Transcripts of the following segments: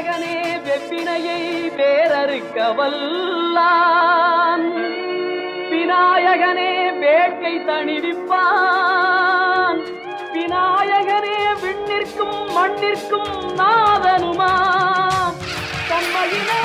விநாயகனே வெப்பினையை பேரறுக்க வல்லான் விநாயகனே வேட்கை தணிவிப்பான். விநாயகனே விண்ணிற்கும் மண்ணிற்கும் நாதனுமா தன்மையினா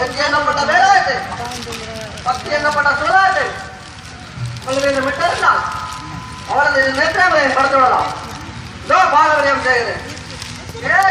வெற்றி எண்ணப்பட்ட வேலாயுது பக்தி எண்ணப்பட்ட சூழாயுது உங்களுக்கு இந்த விட்டறிந்தால் அவரது நேற்றங்களை படுத்துவிடலாம் இதோ பாரபரியம் செய்கிறேன் வேலை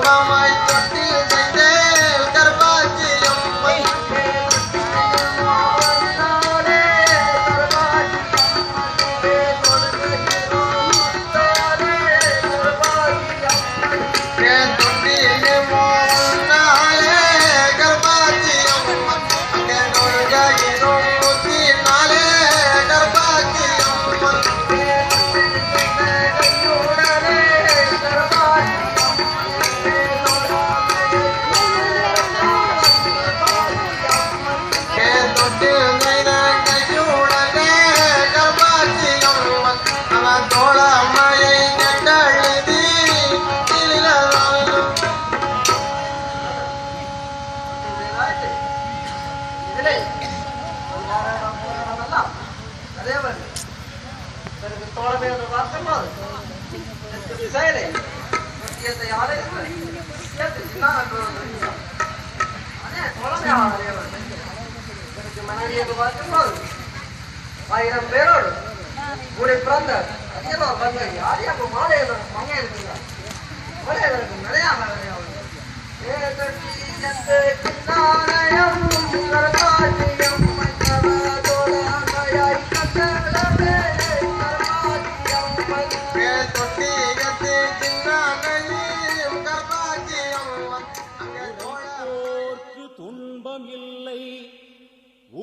ஆயிரம் பேரோடு கூட பிறந்தார் துன்பம் இல்லை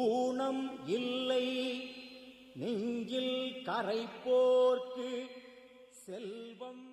ஊனம் இல்லை நெஞ்ச கரைப்போர்க்கு செல்வம்